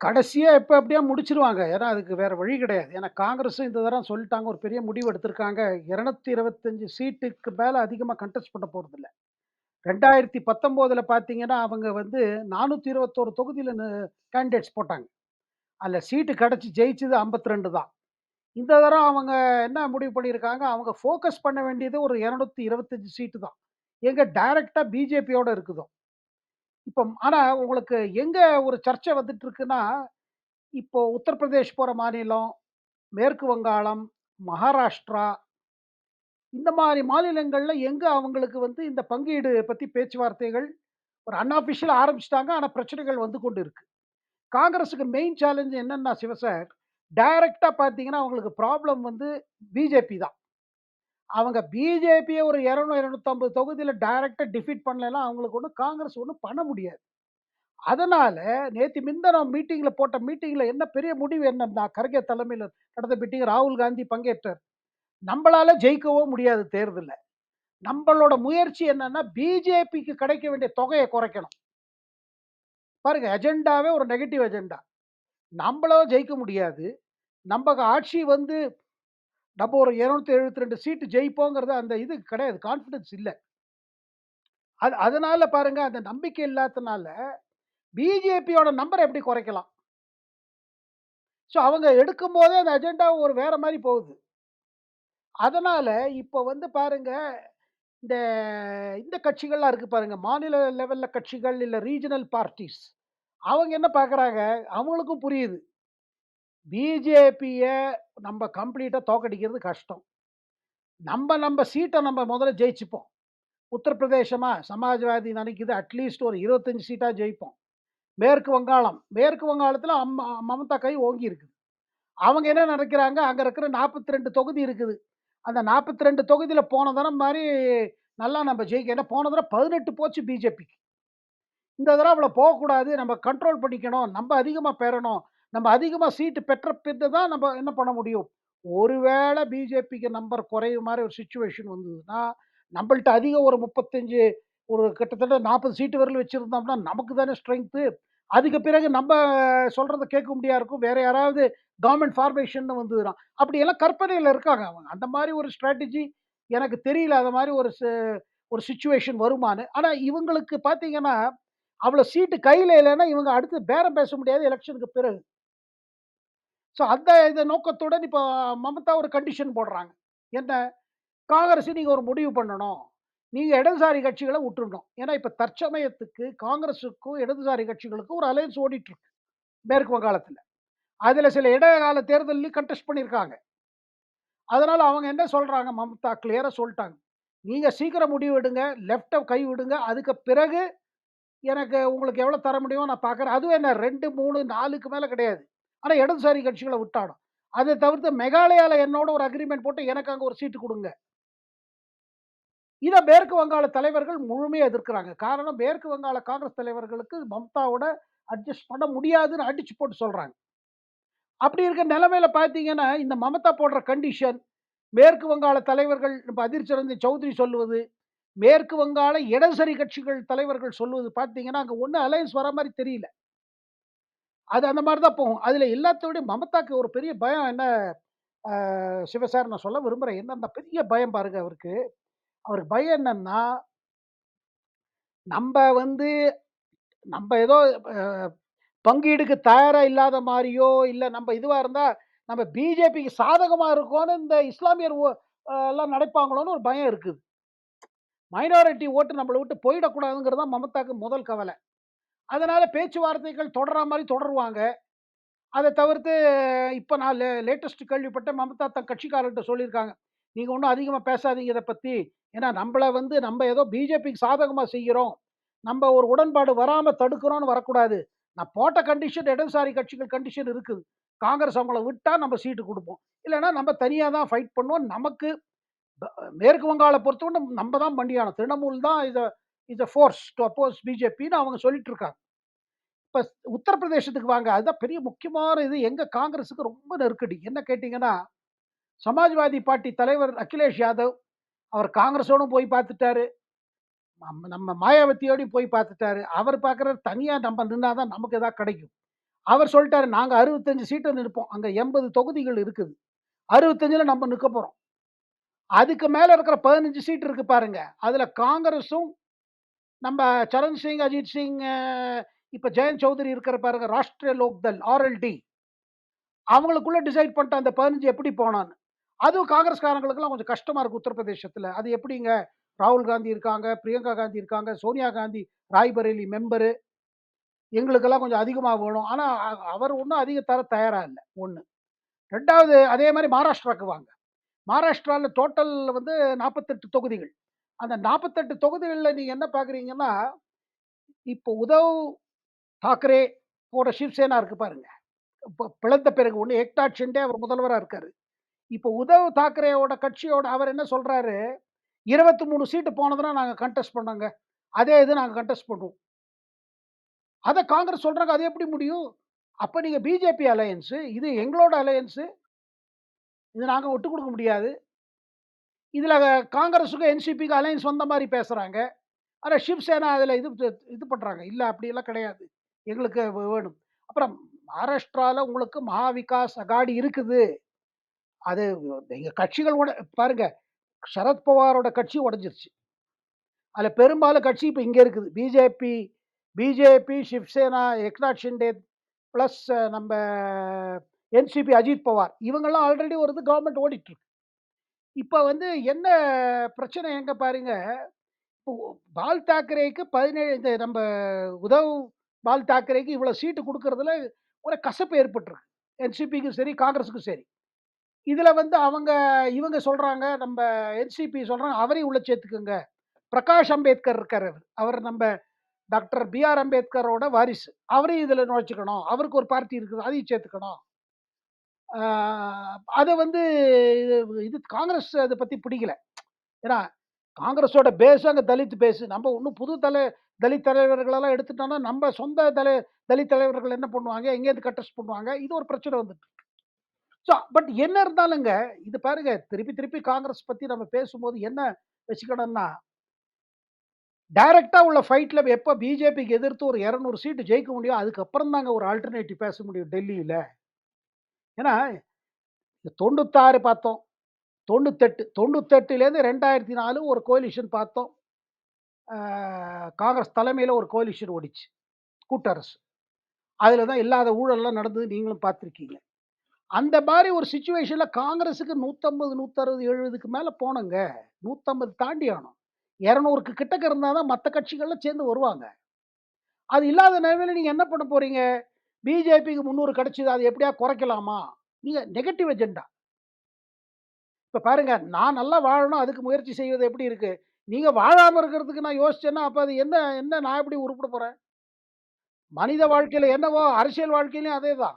கடைசியாக இப்போ அப்படியே முடிச்சிருவாங்க ஏன்னா, அதுக்கு வேறு வழி கிடையாது. ஏன்னா, காங்கிரஸும் இந்த தடவை சொல்லிட்டாங்க. ஒரு பெரிய முடிவு எடுத்திருக்காங்க. 225 சீட்டுக்கு மேலே அதிகமாக கன்டெஸ்ட் பண்ண போறதில்ல. 2019ல பார்த்தீங்கன்னா, அவங்க வந்து நானூற்றி இருபத்தோரு தொகுதியில் கேண்டிடேட்ஸ் போட்டாங்க. அதில் சீட்டு கிடச்சி ஜெயிச்சது 52 தான். இந்த தடவ அவங்க என்ன முடிவு பண்ணியிருக்காங்க, அவங்க ஃபோக்கஸ் பண்ண வேண்டியது ஒரு 225 சீட்டு தான். எங்கே டைரெக்டாக பிஜேபியோட இருக்குதோ. இப்போ ஆனால் உங்களுக்கு எங்கே ஒரு சர்ச்சை வந்துட்டு இருக்குன்னா, இப்போ உத்தரப்பிரதேஷ் போகிற மாநிலம், மேற்கு வங்காளம், மகாராஷ்டிரா இந்த மாதிரி மாநிலங்களில் எங்கே அவங்களுக்கு வந்து இந்த பங்கீடு பற்றி பேச்சுவார்த்தைகள் ஒரு அன்ஆஃபிஷியலா ஆரம்பிச்சிட்டாங்க ஆனால் பிரச்சனைகள் வந்து கொண்டு இருக்கு. காங்கிரஸுக்கு மெயின் சேலஞ்ச் என்னென்னா சிவசார், டைரக்ட்டா பார்த்தீங்கன்னா, அவங்களுக்கு ப்ராப்ளம் வந்து பிஜேபி தான். அவங்க பிஜேபியை ஒரு 200, 250 தொகுதியில டைரக்ட்டா டிஃபீட் பண்ணலாம் அவங்களுக்கு ஒன்றும் காங்கிரஸ் ஒன்றும் பண்ண முடியாது. அதனால் நேற்று முந்தினம் மீட்டிங்கில் போட்ட மீட்டிங்கில் என்ன பெரிய முடிவு என்னன்னா, கர்கே தலைமையில் நடந்த மீட்டிங் ராகுல் காந்தி பங்கேற்றார். நம்பளால ஜெயிக்கவோ முடியாது தேர்தலில் நம்மளோட முயற்சி என்னன்னா, பிஜேபிக்கு கிடைக்க வேண்டிய தொகையை குறைக்கணும். பாருங்க அஜெண்டாவே ஒரு நெகட்டிவ் அஜெண்டா. நம்பளும் ஜெயிக்க முடியாது. நம்ம ஆட்சி வந்து நம்ம ஒரு 272 சீட்டு ஜெயிப்போங்கிறது அந்த இது கிடையாது. கான்ஃபிடன்ஸ் இல்லை அது அதனால பாருங்க அந்த நம்பிக்கை இல்லாதனால, பிஜேபியோட நம்பரை எப்படி குறைக்கலாம்? ஸோ அவங்க எடுக்கும்போதே அந்த அஜெண்டா ஒரு வேற மாதிரி போகுது. அதனால இப்போ வந்து பாருங்க, இந்த இந்த கட்சிகள்லாம் இருக்கு பாருங்க. மாநில லெவலில் கட்சிகள் இல்லை ரீஜனல் பார்ட்டிஸ் அவங்க என்ன பார்க்குறாங்க, அவங்களுக்கும் புரியுது. பிஜேபியை நம்ம கம்ப்ளீட்டாக தோற்கடிக்கிறது கஷ்டம். நம்ம நம்ம சீட்டை நம்ம முதல்ல ஜெயிச்சுப்போம். உத்தரப்பிரதேசமாக சமாஜ்வாதி நினைக்குது அட்லீஸ்ட் ஒரு இருபத்தஞ்சி சீட்டாக ஜெயிப்போம். மேற்கு வங்காளம், மேற்கு வங்காளத்தில் அம் மமதா கை ஓங்கி இருக்குது. அவங்க என்ன நினைக்கிறாங்க, அங்கே இருக்கிற 42 தொகுதி இருக்குது. அந்த நாற்பத்தி ரெண்டு தொகுதியில் போன தடவ மாதிரி நல்லா நம்ம ஜெயிக்க ஏன்னா போன தடவை பதினெட்டு போச்சு பிஜேபிக்கு. இந்த தடவை அவ்வளோ போகக்கூடாது. நம்ம கண்ட்ரோல் பண்ணிக்கணும். நம்ம அதிகமாக பெறணும். நம்ம அதிகமாக சீட்டு பெற்ற பிறகு தான் நம்ம என்ன பண்ண முடியும். ஒருவேளை பிஜேபிக்கு நம்பர் குறையும் மாதிரி ஒரு சுச்சுவேஷன் வந்ததுன்னா, நம்மள்ட்ட அதிகம் ஒரு 35 ஒரு கிட்டத்தட்ட 40 சீட்டு வரல வச்சுருந்தோம்னா நமக்கு தானே ஸ்ட்ரென்த்து அதுக்கு பிறகு நம்ம சொல்கிறத கேட்க முடியாது இருக்கும். வேறு யாராவது கவர்மெண்ட் ஃபார்மேஷன்னு வந்ததுன்னா, அப்படியெல்லாம் கற்பனையில் இருக்காங்க அவங்க. அந்த மாதிரி ஒரு ஸ்ட்ராட்டஜி எனக்கு தெரியல. அது மாதிரி ஒரு ஒரு சுச்சுவேஷன் வருமான்னு. ஆனால் இவங்களுக்கு பார்த்தீங்கன்னா, அவ்வளோ சீட்டு கையில் இல்லைன்னா இவங்க அடுத்து பேரம் பேச முடியாது எலெக்ஷனுக்கு பிறகு. ஸோ அந்த இந்த நோக்கத்துடன் இப்போ மமதா ஒரு கண்டிஷன் போடுறாங்க. என்ன? காங்கிரஸ் நீங்கள் ஒரு முடிவு பண்ணணும். நீங்கள் இடதுசாரி கட்சிகளை உட்டுறணும். ஏன்னா இப்போ தற்சமயத்துக்கு காங்கிரஸுக்கும், இடதுசாரி கட்சிகளுக்கும் ஒரு அலையன்ஸ் ஓடிட்டுருக்கு மேற்கு வங்காளத்தில் அதில் சில இடைக்கால தேர்தலில் கண்டெஸ்ட் பண்ணியிருக்காங்க. அதனால் அவங்க என்ன சொல்றாங்க மமதா கிளியராக சொல்லிட்டாங்க நீங்கள் சீக்கிரம் முடிவு எடுங்க. லெஃப்டை கை விடுங்க. அதுக்கு பிறகு எனக்கு உங்களுக்கு எவ்வளோ தர முடியுமோ நான் பார்க்குறேன். அதுவும் என்ன ரெண்டு மூணு நாலுக்கு மேலே கிடையாது. ஆனா இடதுசாரி கட்சிகளை விட்டாடும் அதை தவிர்த்து மெகாலயால என்னோட ஒரு அக்ரிமெண்ட் போட்டு எனக்கு அங்க ஒரு சீட்டு குடுங்க. இத மேற்கு வங்காள தலைவர்கள் முழுமையாக எதிர்க்கிறாங்க. காரணம் மேற்கு வங்காள காங்கிரஸ் தலைவர்களுக்கு மம்தாவோட அட்ஜஸ்ட் பண்ண முடியாதுன்னு அடிச்சு போட்டு சொல்றாங்க. அப்படி இருக்க நிலைமையில பார்த்தீங்கன்னா, இந்த மமதா போடுற கண்டிஷன், மேற்கு வங்காள தலைவர்கள் இப்போ அதிர் சௌத்ரி சொல்லுவது, மேற்கு வங்காள இடதுசரி கட்சிகள் தலைவர்கள் சொல்லுவது பார்த்தீங்கன்னா, அங்க ஒண்ணும் அலையன்ஸ் வர மாதிரி தெரியல. அது அந்த மாதிரி தான் போகும். அதில் எல்லாத்த மமதாக்கு ஒரு பெரிய பயம் என்ன சிவசார் நான் சொல்ல விரும்புகிறேன் என்ன அந்த பெரிய பயம் பாருங்க அவருக்கு. அவருக்கு பயம் என்னன்னா நம்ம வந்து நம்ம ஏதோ பங்கீடுக்கு தயாராக இல்லாத மாதிரியோ இல்லை நம்ம இதுவாக இருந்தால் நம்ம பிஜேபிக்கு சாதகமாக இருக்கோன்னு இந்த இஸ்லாமியர் எல்லாம் நடப்பாங்களோன்னு ஒரு பயம் இருக்குது. மைனாரிட்டி ஓட்டு நம்மளை விட்டு போயிடக்கூடாதுங்கிறது தான் மமதாக்கு முதல் கவலை அதனால் பேச்சுவார்த்தைகள் தொடர மாதிரி தொடருவாங்க. அதை தவிர்த்து இப்போ நான் லே லேட்டஸ்ட் கேள்விப்பட்ட மமதா தன் கட்சிக்காரர்கிட்ட சொல்லியிருக்காங்க. நீங்கள் ஒன்றும் அதிகமாக பேசாதீங்க இதை பற்றி ஏன்னா நம்மளை வந்து நம்ம ஏதோ பிஜேபிக்கு சாதகமாக செய்கிறோம். நம்ம ஒரு உடன்பாடு வராமல் தடுக்கிறோம்னு வரக்கூடாது. நான் போட்ட கண்டிஷன் இடதுசாரி கட்சிகள் கண்டிஷன் இருக்குது. காங்கிரஸ் அவங்கள விட்டால் நம்ம சீட்டு கொடுப்போம் இல்லைன்னா நம்ம தனியாக தான் ஃபைட் பண்ணுவோம். நமக்கு மேற்கு வங்காள பொறுத்தவரைக்கும் நம்ம தான் பண்டியானம். திரிணமூல் தான் இதை is a force to oppose பிஜேபின்னு அவங்க சொல்லிட்டு இருக்காங்க. இப்போ உத்தரப்பிரதேசத்துக்கு வாங்க. அதுதான் பெரிய முக்கியமான இது. எங்கள் காங்கிரஸுக்கு ரொம்ப நெருக்கடி. என்ன கேட்டிங்கன்னா சமாஜ்வாதி பார்ட்டி தலைவர் அகிலேஷ் யாதவ், அவர் காங்கிரஸோடும் போய் பார்த்துட்டாரு. நம்ம நம்ம மாயாவதியோடையும் போய் பார்த்துட்டாரு. அவர் பார்க்குறாரு தனியாக நம்ம நின்னா தான் நமக்கு எதாவது கிடைக்கும். அவர் சொல்ட்டாரு, "நாங்க 65 சீட்ட நிப்போம். அங்க 80 தொகுதிகள் இருக்குது. 65ல நம்ம நிற்க போகிறோம் அதுக்கு மேலே இருக்கிற 15 சீட் இருக்கு பாருங்க. அதில் காங்கிரஸும், நம்ம சரண் சிங், அஜித் சிங், இப்போ ஜெயந்த் சௌத்ரி இருக்கிற பாருங்க, ராஷ்டிரிய லோக்தல் ஆர்எல்டி. அவங்களுக்குள்ள டிசைட் பண்ணிட்டு அந்த 15 எப்படி போனான்னு. அதுவும் காங்கிரஸ்காரங்களுக்கெல்லாம் கொஞ்சம் கஷ்டமாக இருக்குது உத்தரப்பிரதேசத்தில் அது எப்படிங்க? ராகுல் காந்தி இருக்காங்க, பிரியங்கா காந்தி இருக்காங்க, சோனியா காந்தி ராய்பரேலி மெம்பரு. எங்களுக்கெல்லாம் கொஞ்சம் அதிகமாக வேணும். ஆனால் அவர் ஒன்றும் அதிகம் தர தயாராக இல்லை ஒன்று ரெண்டாவது அதே மாதிரி மகாராஷ்டிராவுக்கு வாங்க. மகாராஷ்டிராவில் டோட்டல் வந்து 48 தொகுதிகள். அந்த நாற்பத்தெட்டு தொகுதிகளில் நீங்கள் என்ன பார்க்குறீங்கன்னா, இப்போ உதவ் தாக்கரே போட சிவசேனா இருக்கு பாருங்க. இப்போ பிளந்த பிறகு ஒன்று ஏக்நாத் ஷிண்டே அவர் முதல்வராக இருக்கார் இப்போ உதவ் தாக்கரேவோட கட்சியோட அவர் என்ன சொல்கிறாரு இருபத்தி மூணு சீட்டு போனதுனா நாங்கள் கண்டெஸ்ட் பண்ணோங்க. அதே இது நாங்கள் கண்டெஸ்ட் பண்ணுவோம். அதை காங்கிரஸ் சொல்கிறாங்க அது எப்படி முடியும்? அப்போ நீங்கள் பிஜேபி அலையன்ஸு இது எங்களோட அலையன்ஸு இது நாங்கள் விட்டுக் கொடுக்க முடியாது. இதில் காங்கிரஸுக்கும், என்சிபிக்கு அலையன்ஸ் வந்த மாதிரி பேசுகிறாங்க ஆனால் சிவசேனா அதில் இது இது பண்ணுறாங்க இல்லை அப்படியெல்லாம் கிடையாது. எங்களுக்கு வேணும். அப்புறம் மகாராஷ்டிராவில் உங்களுக்கு மகாவிகாஸ் அகாடி இருக்குது. அது எங்கள் கட்சிகள் கூட பாருங்க, சரத் பவாரோட கட்சி உடஞ்சிருச்சு அதில் பெரும்பாலும் கட்சி இப்போ இங்கே இருக்குது. BJP BJP, Shiv Sena Eknath Shinde plus நம்ம என்சிபி அஜித் பவார். இவங்கெல்லாம் ஆல்ரெடி ஒரு இது கவர்மெண்ட் ஓடிட்டுருக்கு இப்போ வந்து என்ன பிரச்சனை எங்க பாருங்க, பால் தாக்கரேக்கு 17 இந்த நம்ம உதவு பால் தாக்கரேக்கு இவ்வளோ சீட்டு கொடுக்கறதுல ஒரு கசப்பு ஏற்பட்டுருக்கு. என்சிபிக்கும் சரி, காங்கிரஸுக்கும் சரி. இதில் வந்து அவங்க இவங்க சொல்கிறாங்க நம்ம என்சிபி சொல்கிறாங்க அவரையும் உள்ள சேர்த்துக்குங்க பிரகாஷ் அம்பேத்கர் இருக்கார் அவர் அவர் நம்ம டாக்டர் பி.ஆர். அம்பேத்கரோட வாரிசு. அவரையும் இதில் நுழைச்சிக்கணும் அவருக்கு ஒரு பார்ட்டி இருக்குது. அதையும் சேர்த்துக்கணும். அதை வந்து இது இது காங்கிரஸ் அதை பற்றி பிடிக்கல. ஏன்னா, காங்கிரஸோட பேஸ் அங்கே தலித் பேஸ். நம்ம இன்னும் புது தலை தலித் தலைவர்களெல்லாம் எடுத்துட்டோம்னா, நம்ம சொந்த தலை தலித் தலைவர்கள் என்ன பண்ணுவாங்க? எங்கேருந்து கட்டஸ்ட் பண்ணுவாங்க? இது ஒரு பிரச்சனை வந்துட்டு ஸோ பட் என்ன இருந்தாலுங்க, இது பாருங்க திருப்பி திருப்பி காங்கிரஸ் பற்றி நம்ம பேசும்போது என்ன வச்சுக்கணும்னா டைரக்டாக உள்ள ஃபைட்டில் எப்போ பிஜேபிக்கு எதிர்த்து ஒரு இரநூறு சீட்டு ஜெயிக்க முடியும், அதுக்கப்புறம் தாங்க ஒரு ஆல்டர்னேட்டிவ் பேச முடியும் டெல்லியில் ஏன்னா, 96 பார்த்தோம். 98 98லேருந்து 2004 ஒரு கோலிஷன் பார்த்தோம். காங்கிரஸ் தலைமையில் ஒரு கோலிஷன் ஓடிச்சு. கூட்டரசு. அதில் தான் இல்லாத ஊழல்லாம் நடந்தது நீங்களும் பார்த்துருக்கீங்க. அந்த மாதிரி ஒரு சுச்சுவேஷனில் காங்கிரஸுக்கு நூற்றம்பது நூற்றறுபது எழுபதுக்கு மேலே போனோங்க. 150 தாண்டி ஆனோம். 200க்கு கிட்டக்க இருந்தால் தான் மற்ற கட்சிகள்லாம் சேர்ந்து வருவாங்க. அது இல்லாத நிலைமையில நீங்கள் என்ன பண்ண போகிறீங்க பிஜேபிக்கு முந்நூறு கிடைச்சிது அது எப்படியா குறைக்கலாமா? நீங்க நெகட்டிவ் எஜெண்டா இப்போ பாருங்க, நான் நல்லா வாழணும் அதுக்கு முயற்சி செய்வது எப்படி இருக்கு? நீங்கள் வாழாமல் இருக்கிறதுக்கு நான் யோசிச்சேன்னா, அப்போ அது என்ன என்ன நான் எப்படி உருப்பிட போகிறேன் மனித வாழ்க்கையில என்னவோ அரசியல் வாழ்க்கையிலேயும் அதே தான்